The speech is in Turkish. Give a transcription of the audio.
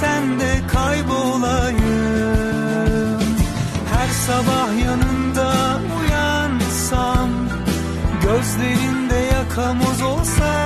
sen de kaybolayım. Her sabah yanında uyansam Gözlerinde yakamoz olsam